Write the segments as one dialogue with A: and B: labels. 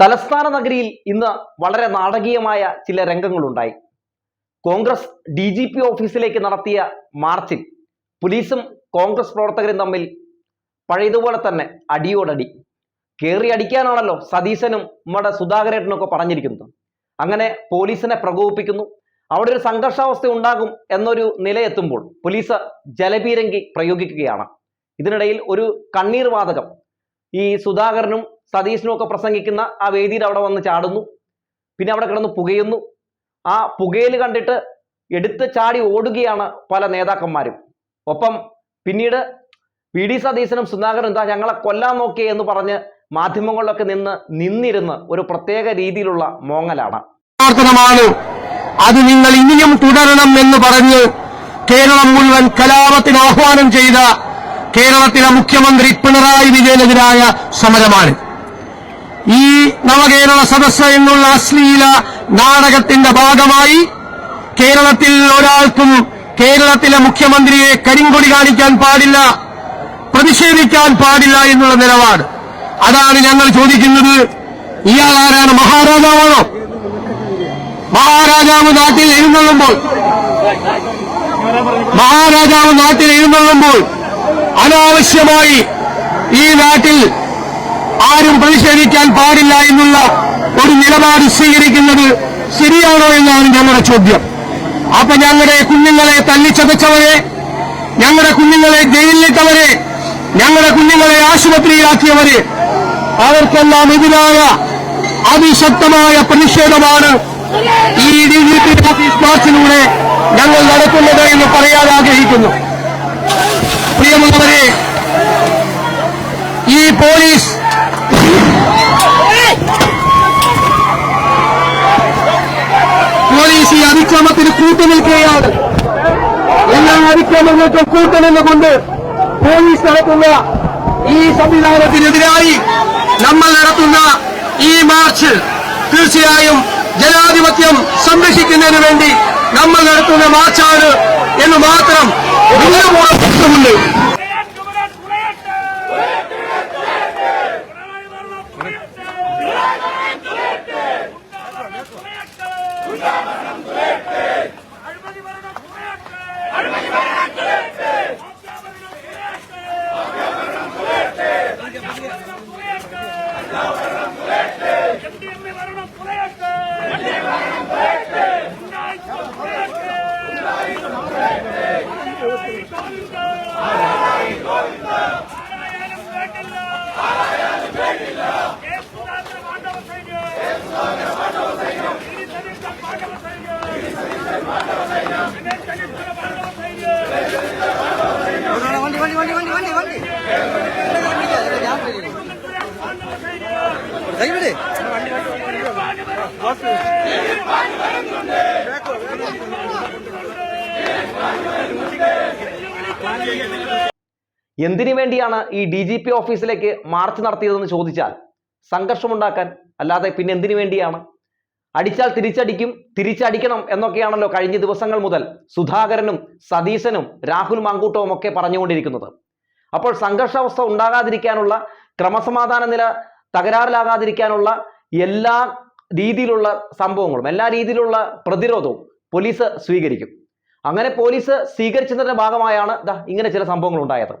A: തലസ്ഥാന നഗരിയിൽ ഇന്ന് വളരെ നാടകീയമായ ചില രംഗങ്ങളുണ്ടായി. കോൺഗ്രസ് ഡി ജി പി ഓഫീസിലേക്ക് നടത്തിയ മാർച്ചിൽ പോലീസും കോൺഗ്രസ് പ്രവർത്തകരും തമ്മിൽ പഴയതുപോലെ തന്നെ അടിയോടടി. കയറി അടിക്കാനാണല്ലോ സതീശനും നമ്മുടെ സുധാകരേട്ടനൊക്കെ പറഞ്ഞിരിക്കുന്നത്. അങ്ങനെ പോലീസിനെ പ്രകോപിപ്പിക്കുന്നു. അവിടെ ഒരു സംഘർഷാവസ്ഥ ഉണ്ടാകും എന്നൊരു നിലയെത്തുമ്പോൾ പോലീസ് ജലപീരങ്കി പ്രയോഗിക്കുകയാണ്. ഇതിനിടയിൽ ഒരു കണ്ണീർ വാതകം ഈ സുധാകരനും സതീശനും ഒക്കെ പ്രസംഗിക്കുന്ന ആ വേദിയിൽ അവിടെ വന്ന് ചാടുന്നു. പിന്നെ അവിടെ കിടന്ന് പുകയുന്നു. ആ പുകയിൽ കണ്ടിട്ട് എടുത്ത് ചാടി ഓടുകയാണ് പല നേതാക്കന്മാരും. ഒപ്പം പിന്നീട് വി ഡി സതീശനും സുധാകരനും എന്താ ഞങ്ങളെ കൊല്ലാൻ നോക്കിയേ എന്ന് പറഞ്ഞ് മാധ്യമങ്ങളിലൊക്കെ നിന്ന് നിന്നിരുന്ന് ഒരു പ്രത്യേക രീതിയിലുള്ള മോങ്ങലാണ്.
B: അത് നിങ്ങൾ ഇനിയും തുടരണം എന്ന് പറഞ്ഞ് കേരളം മുഴുവൻ കലാപത്തിന് ആഹ്വാനം ചെയ്ത കേരളത്തിലെ മുഖ്യമന്ത്രി പിണറായി വിജയനെതിരായ സമരമാണ്. ഈ നവകേരള സദസ് എന്നുള്ള അശ്ലീല നാടകത്തിന്റെ ഭാഗമായി കേരളത്തിൽ ഒരാൾക്കും കേരളത്തിലെ മുഖ്യമന്ത്രിയെ കരിങ്കൊടി കാണിക്കാൻ പാടില്ല പ്രതിഷേധിക്കാൻ പാടില്ല എന്നുള്ള നിലപാട്. അതാണ് ഞങ്ങൾ ചോദിക്കുന്നത്. ഇയാൾ ആരാണ് മഹാരാജാവാണോ? മഹാരാജാവ് നാട്ടിൽ എഴുന്നള്ളുമ്പോൾ. മഹാരാജാവ് നാട്ടിൽ എഴുന്നള്ളുമ്പോൾ അനാവശ്യമായി ഈ നാട്ടിൽ ആരും പ്രതിഷേധിക്കാൻ പാടില്ല എന്നുള്ള ഒരു നിലപാട് സ്വീകരിക്കുന്നത് ശരിയാണോ എന്നാണ് ഞങ്ങളുടെ ചോദ്യം. അപ്പൊ ഞങ്ങളുടെ കുഞ്ഞുങ്ങളെ തല്ലിച്ചതച്ചവരെ ഞങ്ങളുടെ കുഞ്ഞുങ്ങളെ ജയിലിലിട്ടവരെ ഞങ്ങളുടെ കുഞ്ഞുങ്ങളെ ആശുപത്രിയിലാക്കിയവരെ അവർക്കെല്ലാം എതിരായ അതിശക്തമായ പ്രതിഷേധമാണ് ഈ ഡി ജി പി ഓഫീസ് മാർച്ചിലൂടെ ഞങ്ങൾ നടത്തുന്നത് എന്ന് പറയാൻ ആഗ്രഹിക്കുന്നു. പ്രിയമുള്ളവരെ ഈ പോലീസ് ഈ അതിക്രമത്തിന് കൂട്ടുനിൽക്കുകയാണ്. എല്ലാ അതിക്രമങ്ങൾക്കും കൂട്ടുനിന്നുകൊണ്ട് പോലീസ് നടത്തുന്ന ഈ സംവിധാനത്തിനെതിരായി നമ്മൾ നടത്തുന്ന ഈ മാർച്ച് തീർച്ചയായും ജനാധിപത്യം സംരക്ഷിക്കുന്നതിന് വേണ്ടി നമ്മൾ നടത്തുന്ന മാർച്ചാണ് എന്ന് മാത്രം
C: വിനയപൂർവമുണ്ട്
A: എന്തിനു വേണ്ടിയാണ് ഈ ഡി ജി പി ഓഫീസിലേക്ക് മാർച്ച് നടത്തിയതെന്ന് ചോദിച്ചാൽ സംഘർഷമുണ്ടാക്കാൻ അല്ലാതെ പിന്നെ എന്തിനു വേണ്ടിയാണ്? അടിച്ചാൽ തിരിച്ചടിക്കും തിരിച്ചടിക്കണം എന്നൊക്കെയാണല്ലോ കഴിഞ്ഞ ദിവസങ്ങൾ മുതൽ സുധാകരനും സതീശനും രാഹുൽ മാങ്കൂട്ടവും ഒക്കെ പറഞ്ഞുകൊണ്ടിരിക്കുന്നത്. അപ്പോൾ സംഘർഷാവസ്ഥ ഉണ്ടാകാതിരിക്കാനുള്ള ക്രമസമാധാന നില തകരാറിലാകാതിരിക്കാനുള്ള എല്ലാ രീതിയിലുള്ള സംഭവങ്ങളും എല്ലാ രീതിയിലുള്ള പ്രതിരോധവും പോലീസ് സ്വീകരിക്കും. അങ്ങനെ പോലീസ് സ്വീകരിച്ചതിന്റെ ഭാഗമായാണ് ഇങ്ങനെ ചില സംഭവങ്ങൾ ഉണ്ടായത്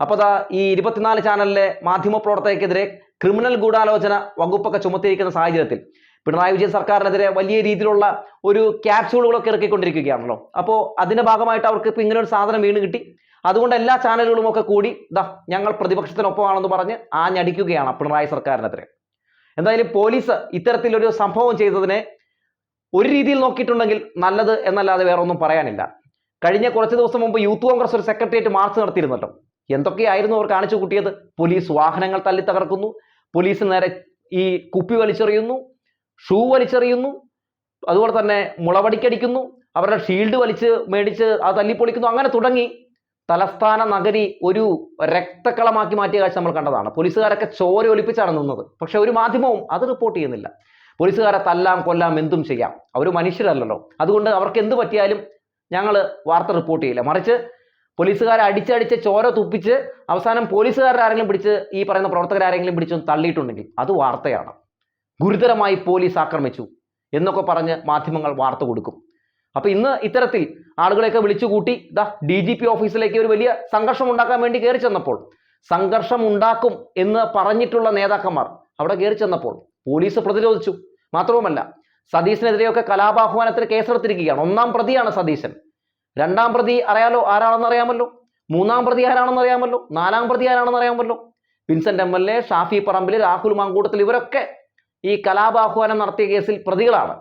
A: അപ്പോൾ ദാ ഈ ഇരുപത്തിനാല് ചാനലിലെ മാധ്യമപ്രവർത്തകർക്കെതിരെ ക്രിമിനൽ ഗൂഢാലോചന വകുപ്പൊക്കെ ചുമത്തിയിരിക്കുന്ന സാഹചര്യത്തിൽ പിണറായി വിജയൻ സർക്കാരിനെതിരെ വലിയ രീതിയിലുള്ള ഒരു ക്യാപ്സ്യൂളുകളൊക്കെ ഇറക്കിക്കൊണ്ടിരിക്കുകയാണല്ലോ. അപ്പോൾ അതിന്റെ ഭാഗമായിട്ട് അവർക്ക് ഇപ്പോൾ ഇങ്ങനെ ഒരു സാധനം വീണ് കിട്ടി. അതുകൊണ്ട് എല്ലാ ചാനലുകളും ഒക്കെ കൂടി ദാ ഞങ്ങൾ പ്രതിപക്ഷത്തിനൊപ്പമാണെന്ന് പറഞ്ഞ് ആഞ്ഞടിക്കുകയാണ് പിണറായി സർക്കാരിനെതിരെ. എന്തായാലും പോലീസ് ഇത്തരത്തിലൊരു സംഭവം ചെയ്തതിനെ ഒരു രീതിയിൽ നോക്കിയിട്ടുണ്ടെങ്കിൽ നല്ലത് എന്നല്ലാതെ വേറെ ഒന്നും പറയാനില്ല. കഴിഞ്ഞ കുറച്ച് ദിവസം മുമ്പ് യൂത്ത് കോൺഗ്രസ് ഒരു സെക്രട്ടേറിയറ്റ് മാർച്ച് നടത്തിയിരുന്നല്ലോ. എന്തൊക്കെയായിരുന്നു അവർ കാണിച്ചു കൂട്ടിയത്? പോലീസ് വാഹനങ്ങൾ തല്ലി തകർക്കുന്നു. പോലീസ് നേരെ ഈ കുപ്പി വലിച്ചെറിയുന്നു. ഷൂ വലിച്ചെറിയുന്നു. അതുപോലെ തന്നെ മുളവടിക്കടിക്കുന്നു. അവരുടെ ഷീൽഡ് വലിച്ച് മേടിച്ച് അത് തല്ലിപ്പൊളിക്കുന്നു. അങ്ങനെ തുടങ്ങി. തലസ്ഥാന നഗരി ഒരു രക്തക്കളമാക്കി മാറ്റിയ കാഴ്ച നമ്മൾ കണ്ടതാണ്. പോലീസുകാരൊക്കെ ചോര ഒലിപ്പിച്ചാണ് നിന്നത്. പക്ഷെ ഒരു മാധ്യമവും അത് റിപ്പോർട്ട് ചെയ്യുന്നില്ല. പോലീസുകാരെ തല്ലാം കൊല്ലാം എന്തും ചെയ്യാം. അവർ മനുഷ്യരല്ലല്ലോ. അതുകൊണ്ട് അവർക്ക് എന്ത് പറ്റിയാലും ഞങ്ങൾ വാർത്ത റിപ്പോർട്ട് ചെയ്യില്ല. മറിച്ച് പോലീസുകാരെ അടിച്ചടിച്ച് ചോര തുപ്പിച്ച് അവസാനം പോലീസുകാരുടെ ആരെങ്കിലും പിടിച്ച് ഈ പറയുന്ന പ്രവർത്തകരെ ആരെങ്കിലും പിടിച്ച് തള്ളിയിട്ടുണ്ടെങ്കിൽ അത് വാർത്തയാണ്. ഗുരുതരമായി പോലീസ് ആക്രമിച്ചു എന്നൊക്കെ പറഞ്ഞ് മാധ്യമങ്ങൾ വാർത്ത കൊടുക്കും. അപ്പൊ ഇന്ന് ഇത്തരത്തിൽ ആളുകളെയൊക്കെ വിളിച്ചുകൂട്ടി ദാ ഡി ജി പി ഓഫീസിലേക്ക് ഒരു വലിയ സംഘർഷം ഉണ്ടാക്കാൻ വേണ്ടി കയറി ചെന്നപ്പോൾ സംഘർഷം ഉണ്ടാക്കും എന്ന് പറഞ്ഞിട്ടുള്ള നേതാക്കന്മാർ അവിടെ കയറി ചെന്നപ്പോൾ പോലീസ് പ്രതിരോധിച്ചു. മാത്രവുമല്ല സതീശനെതിരെയൊക്കെ കലാപാഹ്വാനത്തിന് കേസെടുത്തിരിക്കുകയാണ്. ഒന്നാം പ്രതിയാണ് സതീശൻ. രണ്ടാം പ്രതി അറിയാലോ ആരാണെന്ന് അറിയാമല്ലോ? മൂന്നാം പ്രതി ആരാണെന്ന് അറിയാമല്ലോ? നാലാം പ്രതി ആരാണെന്ന് അറിയാമല്ലോ? Vincent M L A Shafi Parambil Rahul Mankoottathil ഇവരൊക്കെ ഈ കലാപാഹ്വാനം നടത്തിയ കേസിൽ പ്രതികളാണ്.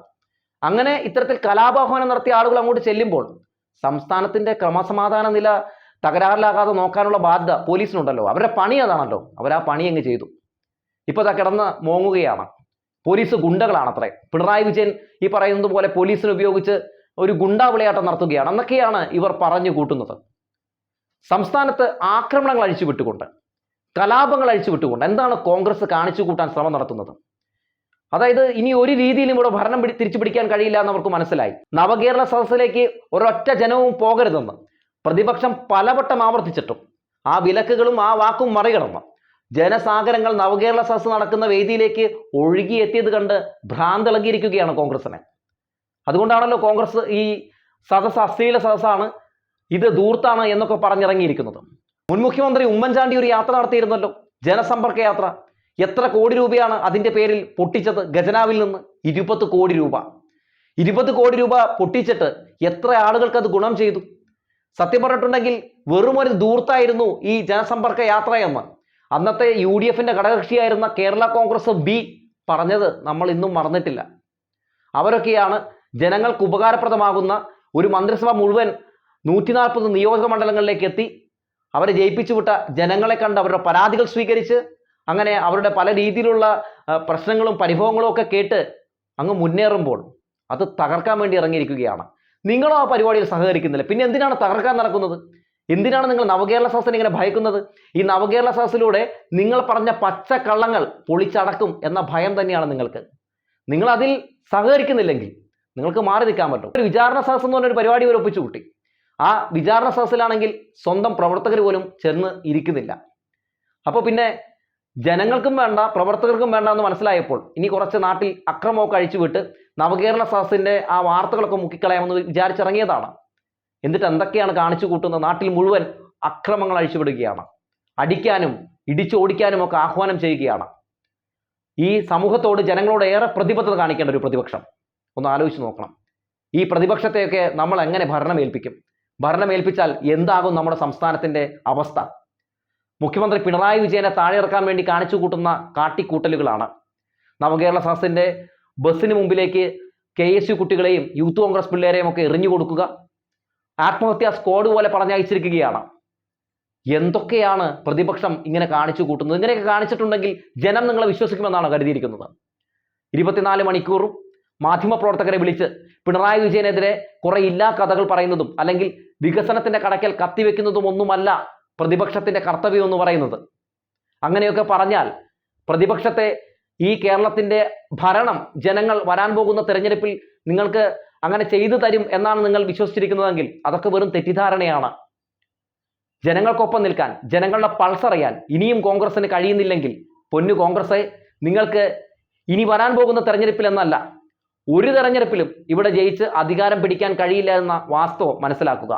A: അങ്ങനെ ഇത്തരത്തിൽ കലാപാഹ്വാനം നടത്തിയ ആളുകൾ അങ്ങോട്ട് ചെല്ലുമ്പോൾ സംസ്ഥാനത്തിന്റെ ക്രമസമാധാന നില തകരാറിലാകാതെ നോക്കാനുള്ള ബാധ്യത പോലീസിനുണ്ടല്ലോ. അവരുടെ പണി അതാണല്ലോ. അവർ ആ പണി അങ്ങ് ചെയ്തു. ഇപ്പൊ ഇതാ കിടന്ന് മോങ്ങുകയാണ്. പോലീസ് ഗുണ്ടകളാണ് അത്രേ പിണറായി വിജയൻ ഈ പറയുന്നത് പോലെ പോലീസിനെ ഉപയോഗിച്ച് ഒരു ഗുണ്ടാവിളയാട്ടം നടത്തുകയാണ്. എന്നൊക്കെയാണ് ഇവർ പറഞ്ഞു കൂട്ടുന്നത്. സംസ്ഥാനത്ത് ആക്രമണങ്ങൾ അഴിച്ചുവിട്ടുകൊണ്ട് കലാപങ്ങൾ അഴിച്ചുവിട്ടുകൊണ്ട് എന്താണ് കോൺഗ്രസ് കാണിച്ചു കൂട്ടാൻ ശ്രമം നടത്തുന്നത്? അതായത് ഇനി ഒരു രീതിയിലും ഇവിടെ ഭരണം പിടി തിരിച്ചു പിടിക്കാൻ കഴിയില്ല എന്ന് അവർക്ക് മനസ്സിലായി. നവകേരള സദസ്സിലേക്ക് ഒരൊറ്റ ജനവും പോകരുതെന്ന് പ്രതിപക്ഷം പലവട്ടം ആവർത്തിച്ചിട്ടും ആ വിലക്കുകളും ആ വാക്കും മറികടന്ന് ജനസാഗരങ്ങൾ നവകേരള സദസ്സ് നടക്കുന്ന വേദിയിലേക്ക് ഒഴുകിയെത്തിയത് കണ്ട് ഭ്രാന്തിളകിയിരിക്കുകയാണ് കോൺഗ്രസിനെ. അതുകൊണ്ടാണല്ലോ കോൺഗ്രസ് ഈ സദസ് അശ്ലീല സദസ്സാണ് ഇത് ദൂർത്താണ് എന്നൊക്കെ പറഞ്ഞിറങ്ങിയിരിക്കുന്നത്. മുൻ മുഖ്യമന്ത്രി ഉമ്മൻചാണ്ടി ഒരു യാത്ര നടത്തിയിരുന്നല്ലോ ജനസമ്പർക്ക യാത്ര. എത്ര കോടി രൂപയാണ് അതിന്റെ പേരിൽ പൊട്ടിച്ചത് ഖജനാവിൽ നിന്ന്? ഇരുപത് കോടി രൂപ. ഇരുപത് കോടി രൂപ പൊട്ടിച്ചിട്ട് എത്ര ആളുകൾക്ക് അത് ഗുണം ചെയ്തു? സത്യം പറഞ്ഞിട്ടുണ്ടെങ്കിൽ വെറും ഒരു ദൂർത്തായിരുന്നു ഈ ജനസമ്പർക്ക യാത്ര എന്ന്. അന്നത്തെ യു ഡി എഫിന്റെ ഘടകകക്ഷിയായിരുന്ന കേരള കോൺഗ്രസ് ബി പറഞ്ഞത് നമ്മൾ ഇന്നും മറന്നിട്ടില്ല. അവരൊക്കെയാണ് ജനങ്ങൾക്ക് ഉപകാരപ്രദമാകുന്ന ഒരു മന്ത്രിസഭ മുഴുവൻ നൂറ്റി നാൽപ്പത് നിയോജക മണ്ഡലങ്ങളിലേക്ക് എത്തി. അവരെ ജയിപ്പിച്ചു വിട്ട ജനങ്ങളെ കണ്ട് അവരുടെ പരാതികൾ സ്വീകരിച്ച് അങ്ങനെ അവരുടെ പല രീതിയിലുള്ള പ്രശ്നങ്ങളും പരിഭവങ്ങളും ഒക്കെ കേട്ട് അങ്ങ് മുന്നേറുമ്പോൾ അത് തകർക്കാൻ വേണ്ടി ഇറങ്ങിയിരിക്കുകയാണ്. നിങ്ങളും ആ പരിപാടിയിൽ സഹകരിക്കുന്നില്ല. പിന്നെ എന്തിനാണ് തകർക്കാൻ നടക്കുന്നത്? എന്തിനാണ് നിങ്ങൾ നവകേരള സദസ്സിനെ ഇങ്ങനെ ഭയക്കുന്നത്? ഈ നവകേരള സദസ്സിലൂടെ നിങ്ങൾ പറഞ്ഞ പച്ച കള്ളങ്ങൾ പൊളിച്ചടക്കും എന്ന ഭയം തന്നെയാണ് നിങ്ങൾക്ക്. നിങ്ങൾ അതിൽ സഹകരിക്കുന്നില്ലെങ്കിൽ നിങ്ങൾക്ക് മാറി നിൽക്കാൻ പറ്റും. ഒരു വിചാരണ സദസ് എന്ന് പറഞ്ഞൊരു പരിപാടി ഒരു ഒപ്പിച്ചു കൂട്ടി. ആ വിചാരണ സദസ്സിലാണെങ്കിൽ സ്വന്തം പ്രവർത്തകർ പോലും ചെന്ന് ഇരിക്കുന്നില്ല. അപ്പോൾ പിന്നെ ജനങ്ങൾക്കും വേണ്ട പ്രവർത്തകർക്കും വേണ്ട എന്ന് മനസ്സിലായപ്പോൾ ഇനി കുറച്ച് നാട്ടിൽ അക്രമമൊക്കെ അഴിച്ചുവിട്ട് നവകേരള സദസ്സിന്റെ ആ വാർത്തകളൊക്കെ മുക്കിക്കളയാമെന്ന് വിചാരിച്ചിറങ്ങിയതാണ്. എന്നിട്ട് എന്തൊക്കെയാണ് കാണിച്ചു കൂട്ടുന്നത്? നാട്ടിൽ മുഴുവൻ അക്രമങ്ങൾ അഴിച്ചുവിടുകയാണ് അടിക്കാനും ഇടിച്ചോടിക്കാനും ഒക്കെ ആഹ്വാനം ചെയ്യുകയാണ്. ഈ സമൂഹത്തോട് ജനങ്ങളോട് ഏറെ പ്രതിബദ്ധത കാണിക്കേണ്ട ഒരു പ്രതിപക്ഷം. ഒന്ന് ആലോചിച്ച് നോക്കണം. ഈ പ്രതിപക്ഷത്തെയൊക്കെ നമ്മൾ എങ്ങനെ ഭരണമേൽപ്പിക്കും? ഭരണമേൽപ്പിച്ചാൽ എന്താകും നമ്മുടെ സംസ്ഥാനത്തിന്റെ അവസ്ഥ? മുഖ്യമന്ത്രി പിണറായി വിജയനെ താഴെ ഇറക്കാൻ വേണ്ടി കാണിച്ചു കൂട്ടുന്ന കാട്ടിക്കൂട്ടലുകളാണ്. നവകേരള സദസ്സിന്റെ ബസ്സിന് മുമ്പിലേക്ക് കെ എസ് യു കുട്ടികളെയും യൂത്ത് കോൺഗ്രസ് പിള്ളേരെയും ഒക്കെ എറിഞ്ഞു കൊടുക്കുക. ആത്മഹത്യാ സ്ക്വാഡ് പോലെ പറഞ്ഞയച്ചിരിക്കുകയാണ്. എന്തൊക്കെയാണ് പ്രതിപക്ഷം ഇങ്ങനെ കാണിച്ചു കൂട്ടുന്നത്? ഇങ്ങനെയൊക്കെ കാണിച്ചിട്ടുണ്ടെങ്കിൽ ജനം നിങ്ങളെ വിശ്വസിക്കുമെന്നാണ് കരുതിയിരിക്കുന്നത്. ഇരുപത്തിനാല് മണിക്കൂറും മാധ്യമപ്രവർത്തകരെ വിളിച്ച് പിണറായി വിജയനെതിരെ കുറെ ഇല്ലാ കഥകൾ പറയുന്നതും അല്ലെങ്കിൽ വികസനത്തിന്റെ കടക്കൽ കത്തിവെക്കുന്നതും ഒന്നുമല്ല പ്രതിപക്ഷത്തിന്റെ കർത്തവ്യം എന്ന് പറയുന്നത്. അങ്ങനെയൊക്കെ പറഞ്ഞാൽ പ്രതിപക്ഷത്തെ ഈ കേരളത്തിന്റെ ഭരണം ജനങ്ങൾ വരാൻ പോകുന്ന തെരഞ്ഞെടുപ്പിൽ നിങ്ങൾക്ക് അങ്ങനെ ചെയ്തു തരും എന്നാണ് നിങ്ങൾ വിശ്വസിച്ചിരിക്കുന്നതെങ്കിൽ അതൊക്കെ വെറും തെറ്റിദ്ധാരണയാണ്. ജനങ്ങൾക്കൊപ്പം നിൽക്കാൻ ജനങ്ങളുടെ പൾസ് അറിയാൻ ഇനിയും കോൺഗ്രസിന് കഴിയുന്നില്ലെങ്കിൽ പൊന്നു കോൺഗ്രസ് നിങ്ങൾക്ക് ഇനി വരാൻ പോകുന്ന തെരഞ്ഞെടുപ്പിൽ എന്നല്ല ഒരു തെരഞ്ഞെടുപ്പിലും ഇവിടെ ജയിച്ച് അധികാരം പിടിക്കാൻ കഴിയില്ല എന്ന വാസ്തവം മനസ്സിലാക്കുക.